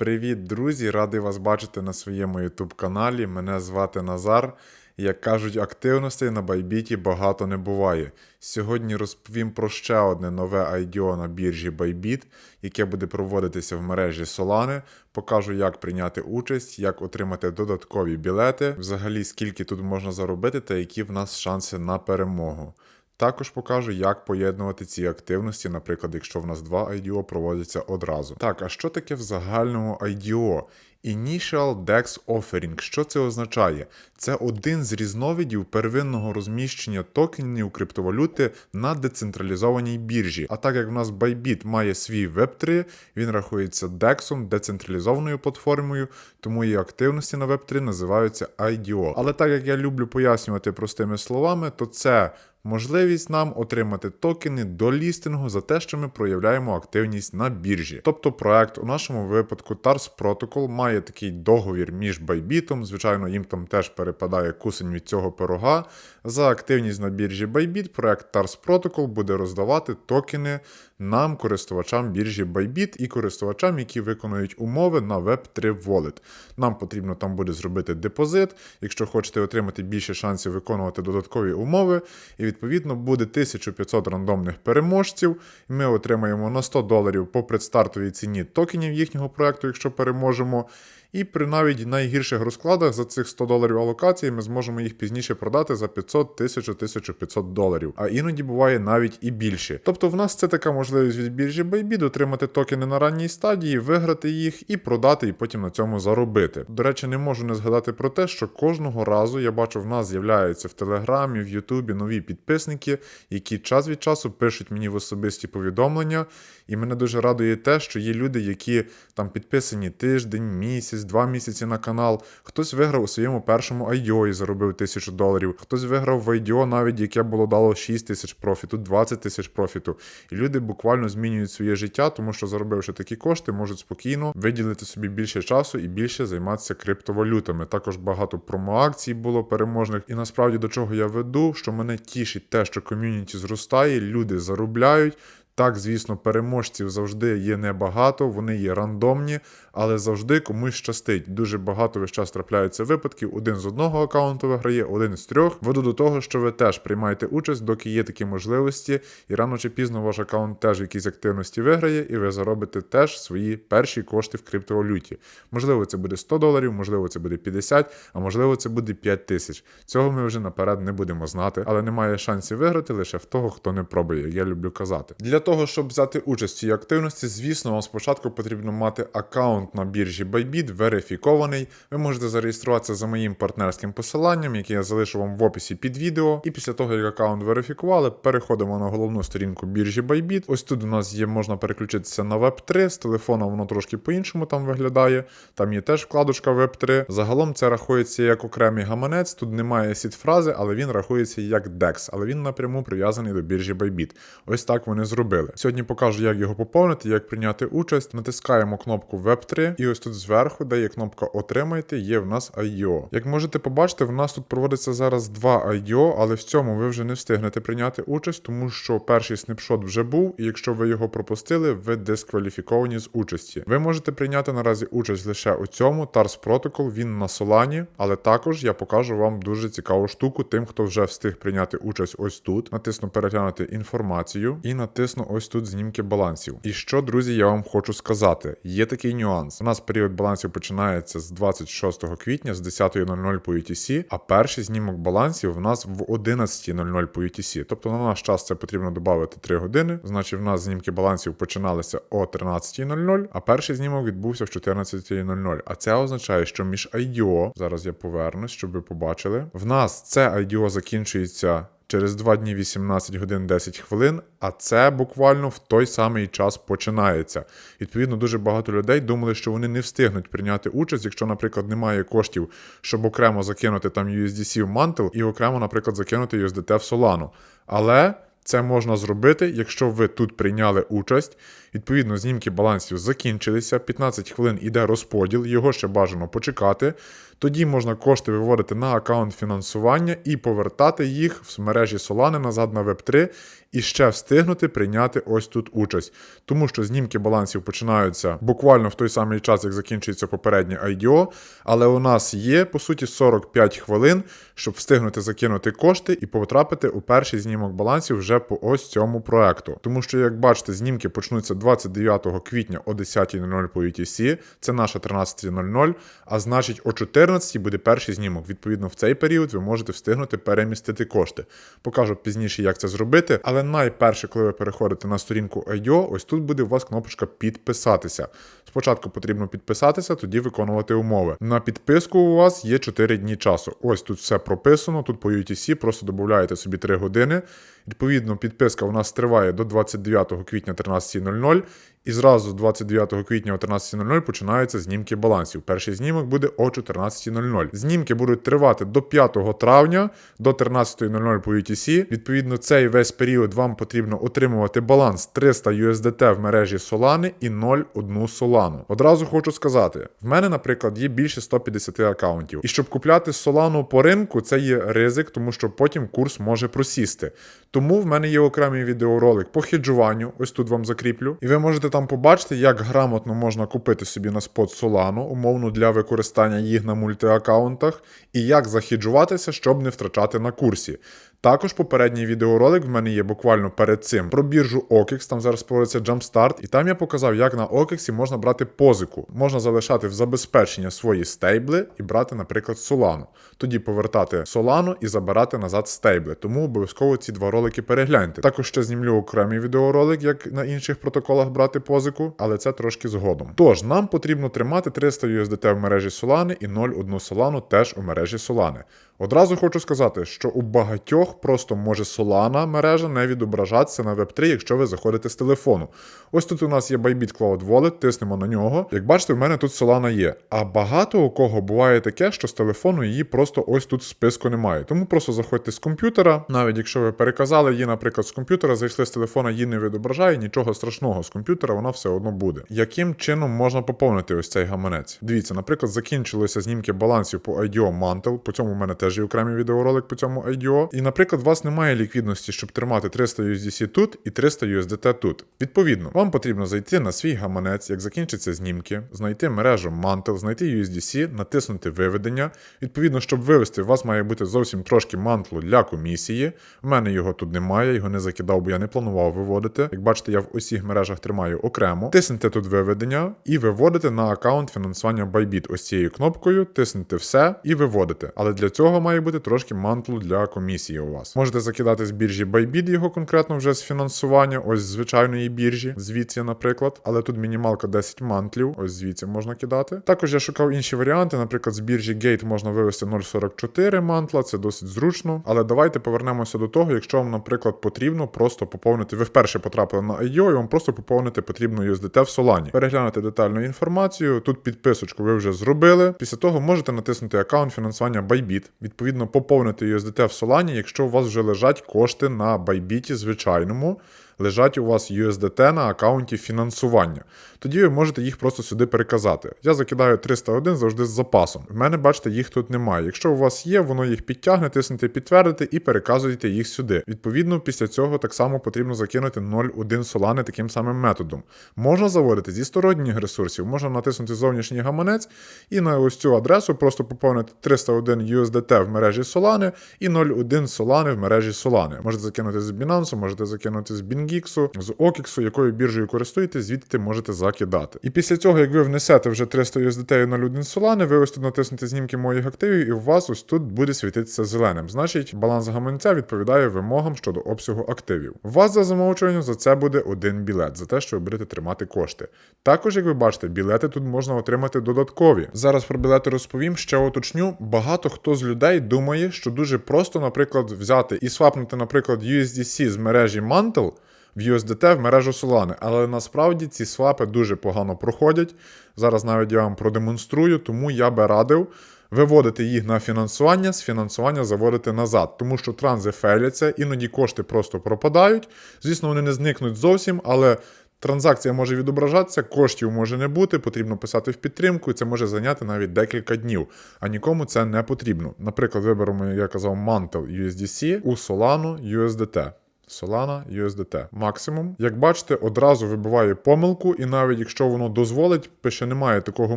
Привіт, друзі! Радий вас бачити на своєму YouTube каналі. Мене звати Назар. Як кажуть, активностей на Байбіті багато не буває. Сьогодні розповім про ще одне нове IDO на біржі Bybit, яке буде проводитися в мережі Solana. Покажу, як прийняти участь, як отримати додаткові білети, взагалі скільки тут можна заробити та які в нас шанси на перемогу. Також покажу, як поєднувати ці активності, наприклад, якщо в нас два IDO проводяться одразу. Так, а що таке в загальному IDO? Initial DEX Offering. Що це означає? Це один з різновидів первинного розміщення токенів криптовалюти на децентралізованій біржі. А так як в нас Bybit має свій Web3, він рахується DEX, децентралізованою платформою, тому її активності на Web3 називаються IDO. Але так як я люблю пояснювати простими словами, то це можливість нам отримати токени до лістингу за те, що ми проявляємо активність на біржі. Тобто проект у нашому випадку TARS Protocol має такий договір між Bybit, звичайно, їм там теж перепадає кусень від цього пирога. За активність на біржі Bybit проект TARS Protocol буде роздавати токени нам, користувачам біржі Bybit і користувачам, які виконують умови на Web3 Wallet. Нам потрібно там буде зробити депозит, якщо хочете отримати більше шансів виконувати додаткові умови. І відповідно буде 1500 рандомних переможців. І ми отримаємо на 100 доларів по предстартовій ціні токенів їхнього проекту, якщо переможемо. І при навіть найгірших розкладах за цих 100 доларів алокації ми зможемо їх пізніше продати за 500, 1000, 1500 доларів. А іноді буває навіть і більше. Тобто в нас це така можливість від біржі Bybit отримати токени на ранній стадії, виграти їх і продати, і потім на цьому заробити. До речі, не можу не згадати про те, що кожного разу я бачу, в нас з'являються в Телеграмі, в Ютубі нові підписники, які час від часу пишуть мені в особисті повідомлення. І мене дуже радує те, що є люди, які там підписані тиждень, місяць, два місяці на канал. Хтось виграв у своєму першому IDO і заробив тисячу доларів. Хтось виграв в IDO, навіть яке було дало 6 тисяч профіту, 20 тисяч профіту. І люди буквально змінюють своє життя, тому що заробивши такі кошти, можуть спокійно виділити собі більше часу і більше займатися криптовалютами. Також багато промоакцій було переможних. І насправді до чого я веду, що мене тішить те, що ком'юніті зростає, люди заробляють. Так, звісно, переможців завжди є небагато, вони є рандомні, але завжди комусь щастить. Дуже багато весь час трапляються випадків. Один з одного аккаунту виграє, один з трьох. Веду до того, що ви теж приймаєте участь, доки є такі можливості, і рано чи пізно ваш аккаунт теж в якійсь активності виграє, і ви заробите теж свої перші кошти в криптовалюті. Можливо, це буде 100 доларів, можливо, це буде 50, а можливо, це буде 5 тисяч. Цього ми вже наперед не будемо знати, але немає шансів виграти лише в того, хто не пробує. Я люблю казати. Для того, щоб взяти участь в цій активності, звісно, вам спочатку потрібно мати аккаунт на біржі Bybit, верифікований. Ви можете зареєструватися за моїм партнерським посиланням, яке я залишу вам в описі під відео. І після того, як аккаунт верифікували, переходимо на головну сторінку біржі Bybit. Ось тут у нас є, можна переключитися на Web3. З телефона воно трошки по-іншому там виглядає. Там є теж вкладочка Web3. Загалом це рахується як окремий гаманець. Тут немає сід-фрази, але він рахується як DEX, але він напряму прив'язаний до біржі Bybit. Ось так вони зробили. Сьогодні покажу, як його поповнити, як прийняти участь. Натискаємо кнопку Web3, і ось тут зверху, де є кнопка Отримайте, є в нас IDO. Як можете побачити, в нас тут проводиться зараз два IDO, але в цьому ви вже не встигнете прийняти участь, тому що перший снапшот вже був, і якщо ви його пропустили, ви дискваліфіковані з участі. Ви можете прийняти наразі участь лише у цьому TARS Protocol, він на Solana, але також я покажу вам дуже цікаву штуку тим, хто вже встиг прийняти участь ось тут. Натисну переглянути інформацію і натисну ось тут знімки балансів. І що, друзі, я вам хочу сказати: є такий нюанс. У нас період балансів починається з 26 квітня з 10.00 по UTC, а перший знімок балансів в нас в 11.00 по UTC. Тобто на наш час це потрібно додати 3 години. Значить, в нас знімки балансів починалися о 13.00, а перший знімок відбувся в 14.00. А це означає, що між IDO, зараз я повернусь, щоб ви побачили. В нас це IDO закінчується. Через 2 дні 18 годин 10 хвилин, а це буквально в той самий час починається. Відповідно, дуже багато людей думали, що вони не встигнуть прийняти участь, якщо, наприклад, немає коштів, щоб окремо закинути там USDC в мантел і окремо, наприклад, закинути USDT в Solano. Але це можна зробити, якщо ви тут прийняли участь Відповідно, знімки балансів закінчилися, 15 хвилин іде розподіл, його ще бажано почекати. Тоді можна кошти виводити на аккаунт фінансування і повертати їх в мережі Solana назад на Web3 і ще встигнути прийняти ось тут участь. Тому що знімки балансів починаються буквально в той самий час, як закінчується попереднє IDO, але у нас є по суті 45 хвилин, щоб встигнути закинути кошти і потрапити у перший знімок балансів вже по ось цьому проекту. Тому що, як бачите, знімки почнуться 29 квітня о 10.00 по UTC, це наша 13.00, а значить о 14 буде перший знімок. Відповідно, в цей період ви можете встигнути перемістити кошти. Покажу пізніше, як це зробити. Але найперше, коли ви переходите на сторінку IO, ось тут буде у вас кнопочка підписатися. Спочатку потрібно підписатися, тоді виконувати умови. На підписку у вас є 4 дні часу. Ось тут все прописано. Тут по UTC просто додаєте собі 3 години. Відповідно, підписка у нас триває до 29 квітня 13.00. І зразу з 29 квітня о 13.00 починаються знімки балансів. Перший знімок буде о 14.00. Знімки будуть тривати до 5 травня до 13.00 по UTC. Відповідно, цей весь період вам потрібно отримувати баланс 300 USDT в мережі Solana і 0,1 Solana. Одразу хочу сказати: в мене, наприклад, є більше 150 аккаунтів. І щоб купляти Solana по ринку, це є ризик, тому що потім курс може просісти. Тому в мене є окремий відеоролик по хеджуванню. Ось тут вам закріплю. І ви можете там побачити, як грамотно можна купити собі на спот Solano, умовно для використання їх на мультиаккаунтах, і як захеджуватися, щоб не втрачати на курсі. Також попередній відеоролик в мене є буквально перед цим про біржу OKX, там зараз проводиться Jumpstart, і там я показав, як на OKX можна брати позику. Можна залишати в забезпечення свої стейбли і брати, наприклад, Solano. Тоді повертати Solano і забирати назад стейбли. Тому обов'язково ці два ролики перегляньте. Також ще знімлю окремий відеоролик, як на інших протоколах брати позику, але це трошки згодом. Тож нам потрібно тримати 300 USDT в мережі Solana і 0,1 Solano теж у мережі Solana. Одразу хочу сказати, що у багатьох просто може Solana мережа не відображатися на Web3, якщо ви заходите з телефону. Ось тут у нас є Bybit Cloud Wallet, тиснемо на нього. Як бачите, в мене тут Solana є. А багато у кого буває таке, що з телефону її просто ось тут в списку немає. Тому просто заходьте з комп'ютера, навіть якщо ви переказали її, наприклад, з комп'ютера, зайшли з телефона, її не відображає, нічого страшного з комп'ютера, вона все одно буде. Яким чином можна поповнити ось цей гаманець? Дивіться, наприклад, закінчилися знімки балансів по IDO Mantle, по цьому в мене теж є окремий відеоролик по цьому IDO. І, наприклад, у вас немає ліквідності, щоб тримати 300 USDC тут і 300 USDT тут. Відповідно, вам потрібно зайти на свій гаманець, як закінчаться знімки, знайти мережу Mantle, знайти USDC, натиснути виведення. Відповідно, щоб вивести, у вас має бути зовсім трошки мантлу для комісії. У мене його тут немає, його не закидав, бо я не планував виводити. Як бачите, я в усіх мережах тримаю окремо. Тиснете тут виведення і виводите на аккаунт фінансування Bybit ось цією кнопкою, тиснете все і виводите. Але для цього має бути трошки мантлу для комісії у вас. Можете закидати з біржі Bybit його конкретно вже з фінансування, ось з звичайної біржі, звідси, наприклад. Але тут мінімалка 10 мантлів, ось звідси можна кидати. Також я шукав інші варіанти, наприклад, з біржі Gate можна вивести 0,44 мантла, це досить зручно. Але давайте повернемося до того, якщо вам, наприклад, потрібно просто поповнити. Ви вперше потрапили на IO, і вам просто поповнити потрібно USDT в Solana. Переглянути детальну інформацію. Тут підписочку ви вже зробили. Після того можете натиснути аккаунт фінансування Bybit. Відповідно, поповнити USDT в Solana, якщо у вас вже лежать кошти на Bybit звичайному. Лежать у вас USDT на аккаунті фінансування. Тоді ви можете їх просто сюди переказати. Я закидаю 301 завжди з запасом. В мене, бачите, їх тут немає. Якщо у вас є, воно їх підтягне, тиснете підтвердити і переказуєте їх сюди. Відповідно, після цього так само потрібно закинути 0,1 солани таким самим методом. Можна заводити зі сторонніх ресурсів, можна натиснути зовнішній гаманець і на ось цю адресу просто поповнити 301 USDT в мережі Solana і 0,1 Solana в мережі Solana. Можете закинути з Binance, можете закинути з Bingix, з OKX, якою біржею користуєтесь, звідти можете закидати. І після цього, як ви внесете вже 300 USDT і 0,1 Solana, ви ось тут натиснете знімки моїх активів, і у вас ось тут буде світитися зеленим. Значить, баланс гаманця відповідає вимогам щодо обсягу активів. У вас за замовчуванням за це буде один білет, за те, що ви будете тримати кошти. Також, як ви бачите, білети тут можна отримати додаткові. Зараз про білети розповім, ще уточню. Багато хто з людей думає, що дуже просто, наприклад, взяти і свапнути, наприклад, USDC з мережі Mantle в USDT в мережу Solana. Але насправді ці свапи дуже погано проходять. Зараз навіть я вам продемонструю, тому я би радив. Виводити їх на фінансування, з фінансування заводити назад, тому що транзи фейляться, іноді кошти просто пропадають. Звісно, вони не зникнуть зовсім, але Транзакція може відображатися, коштів може не бути, потрібно писати в підтримку, і це може зайняти навіть декілька днів, а нікому це не потрібно. Наприклад, виберемо, я казав, Mantle USDC у Solano USDT. Solana USDT. Максимум. Як бачите, одразу вибиває помилку, і навіть якщо воно дозволить, пише немає такого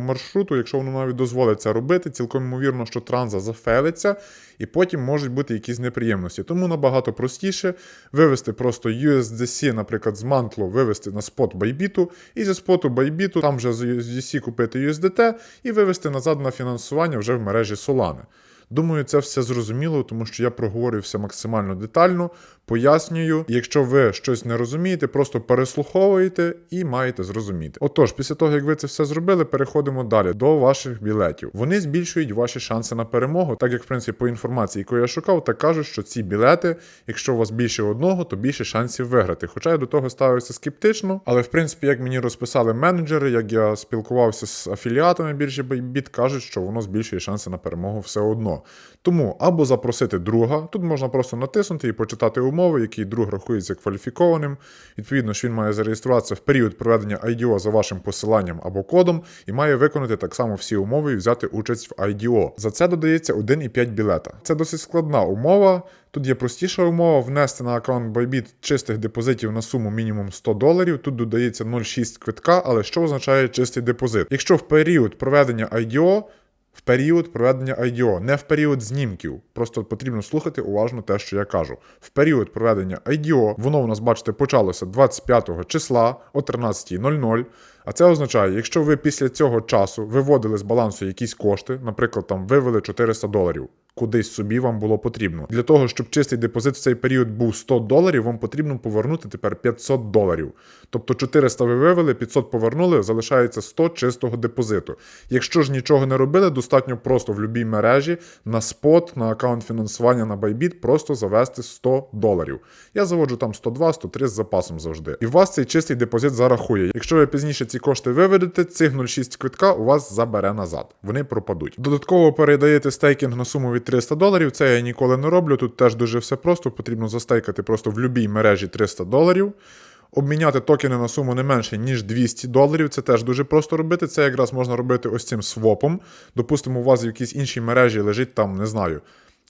маршруту. Якщо воно навіть дозволить це робити, цілком ймовірно, що транза зафелиться, і потім можуть бути якісь неприємності. Тому набагато простіше вивести просто USDC, наприклад, з мантлу, вивести на спот Bybit, і зі споту Bybit, там вже з USDC купити USDT і вивести назад на фінансування вже в мережі Solana. Думаю, це все зрозуміло, тому що я проговорив максимально детально, пояснюю. Якщо ви щось не розумієте, просто переслуховуєте і маєте зрозуміти. Отож, після того, як ви це все зробили, переходимо далі до ваших білетів. Вони збільшують ваші шанси на перемогу, так як, в принципі, по інформації, яку я шукав, так кажуть, що ці білети, якщо у вас більше одного, то більше шансів виграти. Хоча я до того ставився скептично, але в принципі, як мені розписали менеджери, як я спілкувався з афіліатами біржі Bybit, кажуть, що воно збільшує шанси на перемогу все одно. Тому або запросити друга, тут можна просто натиснути і почитати умови, які друг рахується кваліфікованим. Відповідно, що він має зареєструватися в період проведення IDO за вашим посиланням або кодом і має виконати так само всі умови і взяти участь в IDO. За це додається 1,5 білета. Це досить складна умова. Тут є простіша умова внести на аккаунт Bybit чистих депозитів на суму мінімум 100 доларів. Тут додається 0,6 квитка, але що означає чистий депозит? Якщо в період проведення IDO в період проведення IDO, не в період знімків. Просто потрібно слухати уважно те, що я кажу. В період проведення IDO, воно у нас, бачите, почалося 25 числа о 13.00. А це означає, якщо ви після цього часу виводили з балансу якісь кошти, наприклад, там вивели 400 доларів. Кудись собі вам було потрібно. Для того, щоб чистий депозит в цей період був 100 доларів, вам потрібно повернути тепер 500 доларів. Тобто 400 ви вивели, 500 повернули, залишається 100 чистого депозиту. Якщо ж нічого не робили, достатньо просто в будь-якій мережі на спот, на аккаунт фінансування на Bybit просто завести 100 доларів. Я заводжу там 102, 103 з запасом завжди. І у вас цей чистий депозит зарахує. Якщо ви пізніше ці кошти виведете, цих 0,6 квитка у вас забере назад. Вони пропадуть. Додатково передаєте стейкінг на суму від 300 доларів. Це я ніколи не роблю. Тут теж дуже все просто. Потрібно застейкати просто в будь-якій мережі 300 доларів. Обміняти токени на суму не менше, ніж 200 доларів. Це теж дуже просто робити. Це якраз можна робити ось цим свопом. Допустимо, у вас в якійсь іншій мережі лежить там, не знаю.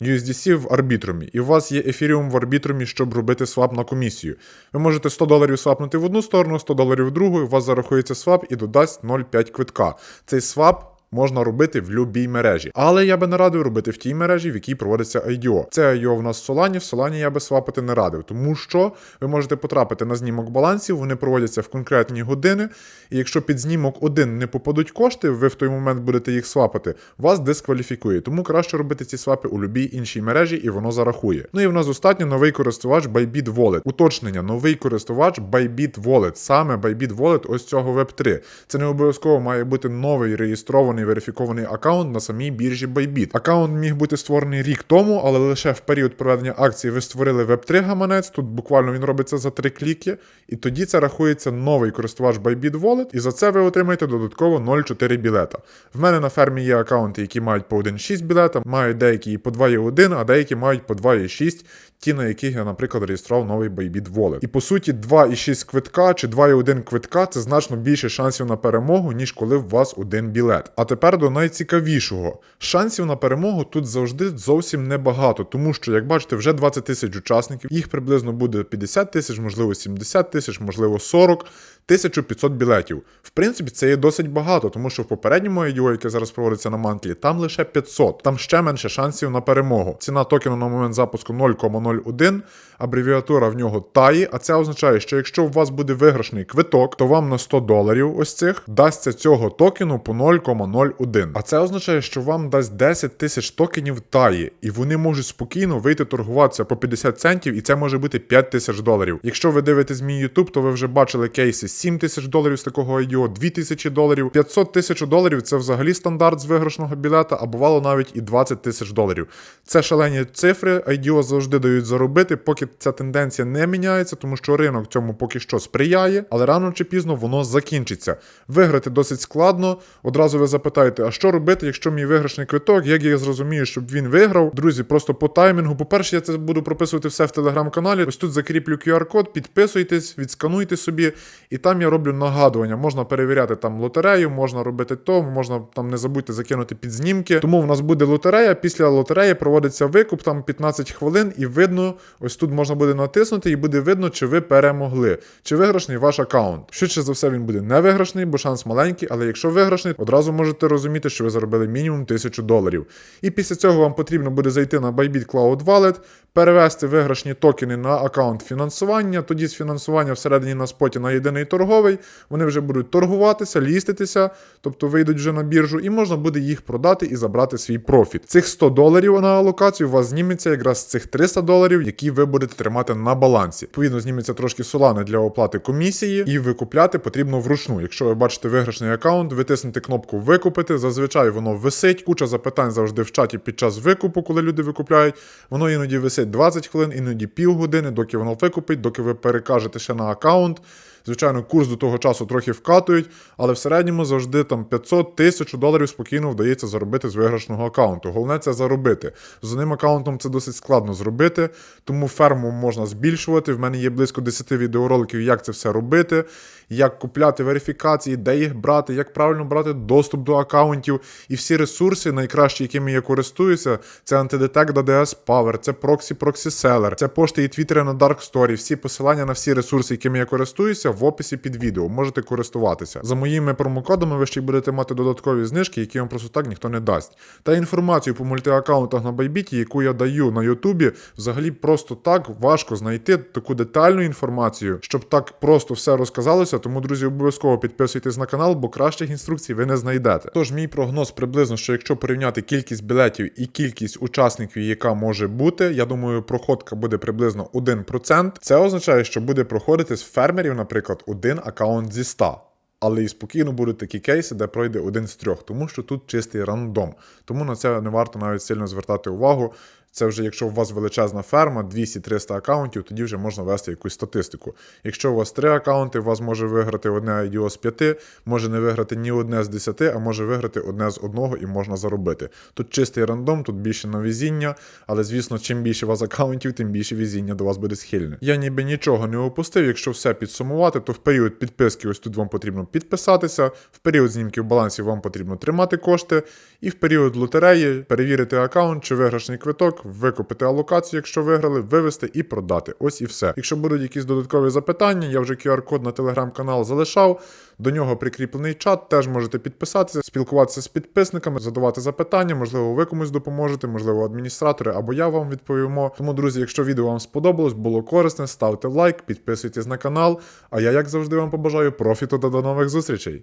USDC в арбітрумі, і у вас є ефіріум в арбітрумі, щоб робити свап на комісію. Ви можете 100 доларів свапнути в одну сторону, 100 доларів в другу, у вас зарахується свап і додасть 0,5 квитка. Цей свап можна робити в будь-якій мережі. Але я би не радив робити в тій мережі, в якій проводиться IDO. Це IDO в нас в Solana, в Solana я би свапити не радив, тому що ви можете потрапити на знімок балансів, вони проводяться в конкретні години. І якщо під знімок один не попадуть кошти, ви в той момент будете їх свапати, вас дискваліфікує. Тому краще робити ці свапи у будь-якій іншій мережі, і воно зарахує. Ну і в нас остатньо новий користувач Bybit Wallet. Уточнення, новий користувач Bybit Wallet. Саме Bybit Wallet ось цього Web3. Це не обов'язково має бути новий реєстрований верифікований аккаунт на самій біржі Bybit. Аккаунт міг бути створений рік тому, але лише в період проведення акції ви створили Web3 гаманець. Тут буквально він робиться за три кліки, і тоді це рахується новий користувач Bybit Wallet, і за це ви отримаєте додатково 0,4 білета. В мене на фермі є аккаунти, які мають по 1,6 білета, мають деякі і по 2,1, а деякі мають по 2,6. Ті, на яких я, наприклад, реєстрував новий Bybit Wallet. І по суті, 2,6 квитка чи 2,1 квитка це значно більше шансів на перемогу, ніж коли у вас один білет. А тепер до найцікавішого. Шансів на перемогу тут завжди зовсім небагато, тому що, як бачите, вже 20 тисяч учасників, їх приблизно буде 50 тисяч, можливо, 70 тисяч, можливо, 40. 1500 білетів. В принципі, це є досить багато, тому що в попередньому IDO, яке зараз проводиться на мантлі, там лише 500, там ще менше шансів на перемогу. Ціна токену на момент запуску 0,01, абревіатура в нього TAI, а це означає, що якщо у вас буде виграшний квиток, то вам на 100 доларів ось цих дасться цього токену по 0,01. А це означає, що вам дасть 10 тисяч токенів TAI, і вони можуть спокійно вийти торгуватися по 50 центів, і це може бути 5 тисяч доларів. Якщо ви дивитесь мій YouTube, то ви вже бачили кейси 7 тисяч доларів з такого IDO, 2 тисячі доларів, 500 тисяч доларів це взагалі стандарт з виграшного білета, а бувало навіть і 20 тисяч доларів. Це шалені цифри, IDO завжди дають заробити, поки ця тенденція не міняється, тому що ринок цьому поки що сприяє, але рано чи пізно воно закінчиться. Виграти досить складно. Одразу ви запитаєте, а що робити, якщо мій виграшний квиток, як я зрозумію, щоб він виграв? Друзі, просто по таймінгу. По-перше, я це буду прописувати все в телеграм-каналі. Ось тут закріплю QR-код, підписуйтесь, відскануйте собі. І там я роблю нагадування. Можна перевіряти там лотерею, можна робити то, можна там не забудьте закинути під знімки. Тому в нас буде лотерея. Після лотереї проводиться викуп там 15 хвилин, і видно, ось тут можна буде натиснути, і буде видно, чи ви перемогли, чи виграшний ваш аккаунт. Швидше за все, він буде не виграшний, бо шанс маленький, але якщо виграшний, одразу можете розуміти, що ви заробили мінімум 1000 доларів. І після цього вам потрібно буде зайти на Bybit Cloud Wallet, перевести виграшні токени на аккаунт фінансування. Тоді з фінансування всередині на споті на єдиний торговий. Вони вже будуть торгуватися, ліститися, тобто вийдуть вже на біржу, і можна буде їх продати і забрати свій профіт. Цих 100 доларів на алокацію у вас зніметься якраз з цих 300 доларів, які ви будете тримати на балансі. Відповідно, зніметься трошки солани для оплати комісії, і викупляти потрібно вручну. Якщо ви бачите виграшний аккаунт, ви тиснете кнопку Викупити. Зазвичай воно висить. Куча запитань завжди в чаті під час викупу, коли люди викупляють. Воно іноді висить 20 хвилин, іноді півгодини, доки воно викупить, доки ви перекажете ще на аккаунт. Звичайно, курс до того часу трохи вкатують, але в середньому завжди там 500 тисяч доларів спокійно вдається заробити з виграшного аккаунту. Головне це заробити. З одним аккаунтом це досить складно зробити, тому ферму можна збільшувати. В мене є близько 10 відеороликів, як це все робити, як купляти верифікації, де їх брати, як правильно брати доступ до аккаунтів. І всі ресурси, найкращі, якими я користуюся, це Antidetect DDS Power, це Proxy Proxy Seller, це пошти і твіттери на Dark Story. Всі посилання на всі ресурси, якими я користуюся, в описі під відео. Можете користуватися. За моїми промокодами ви ще й будете мати додаткові знижки, які вам просто так ніхто не дасть. Та інформацію по мультиаккаунтах на Bybit, яку я даю на Ютубі, взагалі просто так важко знайти таку детальну інформацію, щоб так просто все розказалося. Тому, друзі, обов'язково підписуйтесь на канал, бо кращих інструкцій ви не знайдете. Тож мій прогноз приблизно, що якщо порівняти кількість білетів і кількість учасників, яка може бути, я думаю, проходка буде приблизно 1%. Це означає, що буде проходити з фермерів, наприклад, один аккаунт зі 100. Але і спокійно будуть такі кейси, де пройде один з трьох, тому що тут чистий рандом. Тому на це не варто навіть сильно звертати увагу. Це вже якщо у вас величезна ферма, 200-300 аккаунтів, тоді вже можна вести якусь статистику. Якщо у вас 3 аккаунти, у вас може виграти одне IDO з 5, може не виграти ні одне з 10, а може виграти одне з одного і можна заробити. Тут чистий рандом, тут більше на везіння, але звісно, чим більше у вас аккаунтів, тим більше везіння до вас буде схильне. Я ніби нічого не опустив. Якщо все підсумувати, то в період підписки ось тут вам потрібно підписатися, в період знімків балансів вам потрібно тримати кошти, і в період лотереї перевірити аккаунт чи виграшний квиток, викупити алокацію, якщо виграли, вивести і продати. Ось і все. Якщо будуть якісь додаткові запитання, я вже QR-код на телеграм-канал залишав. До нього прикріплений чат, теж можете підписатися, спілкуватися з підписниками, задавати запитання, можливо, ви комусь допоможете, можливо, адміністратори або я вам відповімо. Тому, друзі, якщо відео вам сподобалось, було корисне, ставте лайк, підписуйтесь на канал. А я, як завжди, вам побажаю профіту та до нових зустрічей.